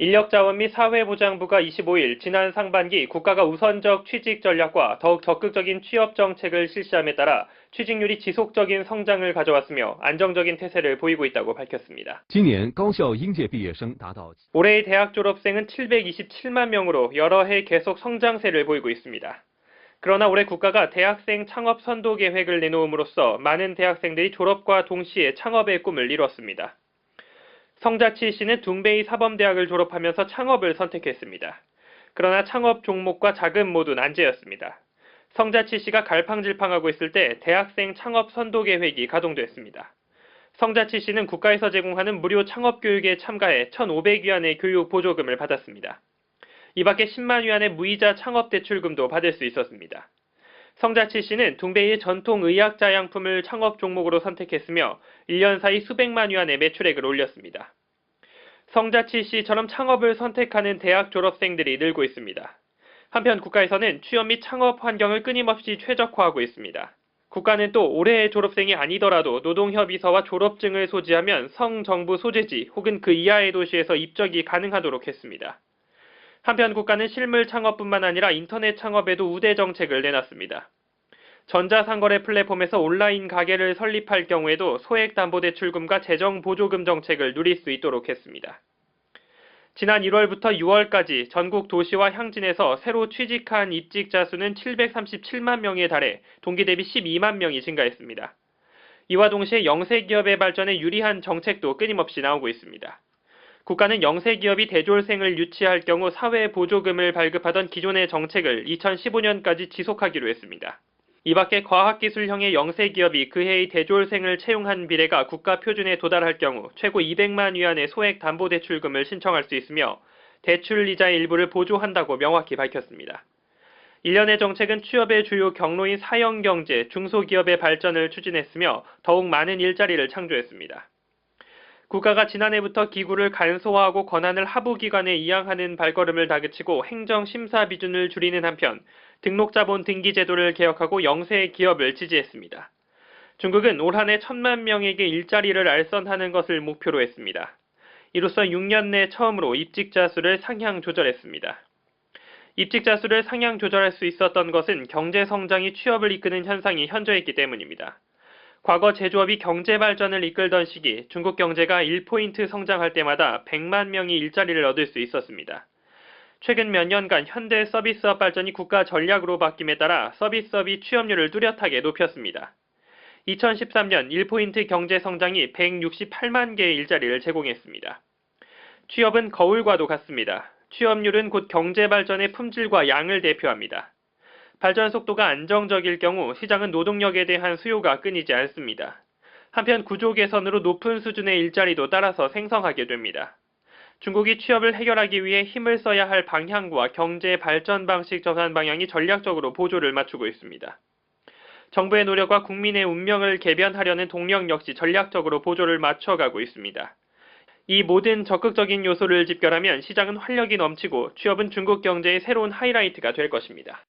인력자원 및 사회보장부가 25일 지난 상반기 국가가 우선적 취직 전략과 더욱 적극적인 취업 정책을 실시함에 따라 취직률이 지속적인 성장을 가져왔으며 안정적인 태세를 보이고 있다고 밝혔습니다. 올해의 대학 졸업생은 727만 명으로 여러 해 계속 성장세를 보이고 있습니다. 그러나 올해 국가가 대학생 창업 선도 계획을 내놓음으로써 많은 대학생들이 졸업과 동시에 창업의 꿈을 이뤘습니다. 성자치 씨는 둥베이 사범대학을 졸업하면서 창업을 선택했습니다. 그러나 창업 종목과 자금 모두 난제였습니다. 성자치 씨가 갈팡질팡하고 있을 때 대학생 창업 선도 계획이 가동됐습니다. 성자치 씨는 국가에서 제공하는 무료 창업 교육에 참가해 1,500위안의 교육 보조금을 받았습니다. 이 밖에 10만 위안의 무이자 창업 대출금도 받을 수 있었습니다. 성자치 씨는 둥베이의 전통 의학 자양품을 창업 종목으로 선택했으며 1년 사이 수백만 위안의 매출액을 올렸습니다. 성자치 씨처럼 창업을 선택하는 대학 졸업생들이 늘고 있습니다. 한편 국가에서는 취업 및 창업 환경을 끊임없이 최적화하고 있습니다. 국가는 또 올해의 졸업생이 아니더라도 노동협의서와 졸업증을 소지하면 성정부 소재지 혹은 그 이하의 도시에서 입적이 가능하도록 했습니다. 한편 국가는 실물 창업뿐만 아니라 인터넷 창업에도 우대 정책을 내놨습니다. 전자상거래 플랫폼에서 온라인 가게를 설립할 경우에도 소액담보대출금과 재정보조금 정책을 누릴 수 있도록 했습니다. 지난 1월부터 6월까지 전국 도시와 향진에서 새로 취직한 입직자 수는 737만 명에 달해 동기 대비 12만 명이 증가했습니다. 이와 동시에 영세 기업의 발전에 유리한 정책도 끊임없이 나오고 있습니다. 국가는 영세 기업이 대졸생을 유치할 경우 사회 보조금을 발급하던 기존의 정책을 2015년까지 지속하기로 했습니다. 이 밖에 과학기술형의 영세 기업이 그해의 대졸생을 채용한 비례가 국가 표준에 도달할 경우 최고 200만 위안의 소액 담보 대출금을 신청할 수 있으며 대출 이자의 일부를 보조한다고 명확히 밝혔습니다. 일련의 정책은 취업의 주요 경로인 사형 경제, 중소기업의 발전을 추진했으며 더욱 많은 일자리를 창조했습니다. 국가가 지난해부터 기구를 간소화하고 권한을 하부기관에 이양하는 발걸음을 다그치고 행정심사 비준을 줄이는 한편 등록자본 등기 제도를 개혁하고 영세 기업을 지지했습니다. 중국은 올 한해 천만 명에게 일자리를 알선하는 것을 목표로 했습니다. 이로써 6년 내 처음으로 입직자 수를 상향 조절했습니다. 입직자 수를 상향 조절할 수 있었던 것은 경제 성장이 취업을 이끄는 현상이 현저했기 때문입니다. 과거 제조업이 경제 발전을 이끌던 시기 중국 경제가 1포인트 성장할 때마다 100만 명이 일자리를 얻을 수 있었습니다. 최근 몇 년간 현대 서비스업 발전이 국가 전략으로 바뀜에 따라 서비스업이 취업률을 뚜렷하게 높였습니다. 2013년 1포인트 경제 성장이 168만 개의 일자리를 제공했습니다. 취업은 거울과도 같습니다. 취업률은 곧 경제 발전의 품질과 양을 대표합니다. 발전 속도가 안정적일 경우 시장은 노동력에 대한 수요가 끊이지 않습니다. 한편 구조 개선으로 높은 수준의 일자리도 따라서 생성하게 됩니다. 중국이 취업을 해결하기 위해 힘을 써야 할 방향과 경제 발전 방식 전환 방향이 전략적으로 보조를 맞추고 있습니다. 정부의 노력과 국민의 운명을 개변하려는 동력 역시 전략적으로 보조를 맞춰가고 있습니다. 이 모든 적극적인 요소를 집결하면 시장은 활력이 넘치고 취업은 중국 경제의 새로운 하이라이트가 될 것입니다.